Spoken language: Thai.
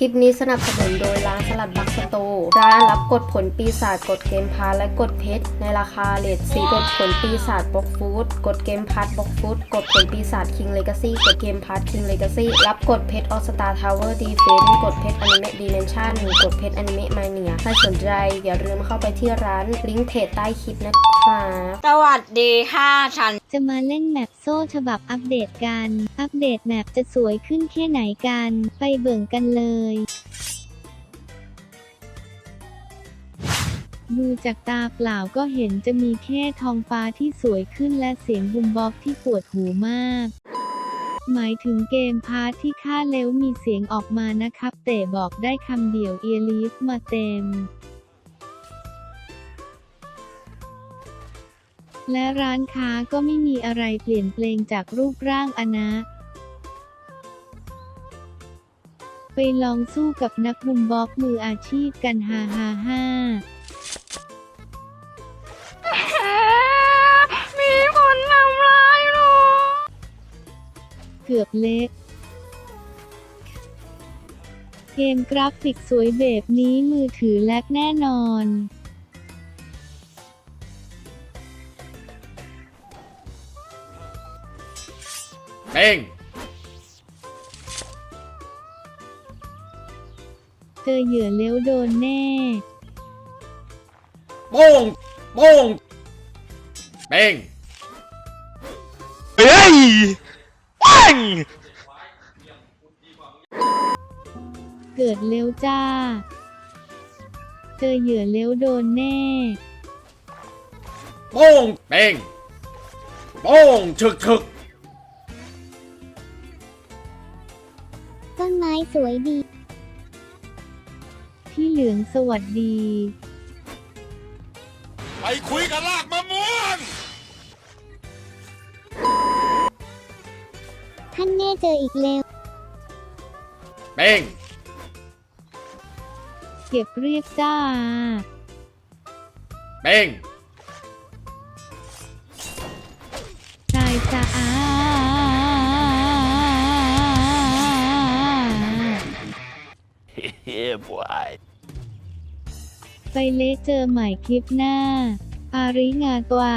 คลิปนี้สนับสนุนโดยร้านสลัดบักสโตร์ร้านรับกดผลปีศาจกดเกมพาร์ทและกดเพชรในราคาเลทสีกดผลปีศาจบล็อกฟูดกดเกมพาร์ทบล็อกฟูดกดผลปีศาจคิงเลกาซี่กดเกมพาร์ทคิงเลกาซี่รับกดเพชรออสตาทาวเวอร์ดีเฟนกดเพชรอนิเมะดีเมนชั่นกดเพชรอนิเมะมาเนียถ้าสนใจอย่าลืมเข้าไปที่ร้านลิงก์เพจใต้คลิปนะครับสวัสดีค่ะฉันจะมาเล่นแมปโซ่ฉบับอัปเดตกัน อัปเดตแมปจะสวยขึ้นแค่ไหนกัน ไปเบิ่งกันเลย ดูจากตาเปล่าก็เห็นจะมีแค่ทองฟ้าที่สวยขึ้นและเสียงบุมบ็อกที่ปวดหูมาก หมายถึงเกมพาร์ทที่ค่าเร็วมีเสียงออกมานะครับแต่บอกได้คำเดียวเอียลีฟมาเต็ม และร้านค้าก็ไม่มีอะไรเปลี่ยนแปลงจากรูปร่างอนะไปลองสู้กับนักบุมบ็อกมืออาชีพกันฮ่าฮ่าฮ่า กือบเละเกมกราฟิกสวยแบบนี้มือถือแลกแน่นอนเป้งเจอเหยื่อเลี้ยวโดนแน่โป้งโป้งเป้งเฮ้ยปั งเกิดเร็วจ้า เจอเหยื่อเลี้ยวโดนแน่ โป้งเป้งโป้งฉึกฉึกต้นไม้สวยดี พี่เหลืองสวัสดี ไปคุยกับลากมะม่วง ท่านแน่เจออีกแล้วเป้งเก็บเรียกจ้า เป้งตายจ้าอาเฮ้ยบอยไปเละเจอใหม่คลิปหน้า อาริงาตวา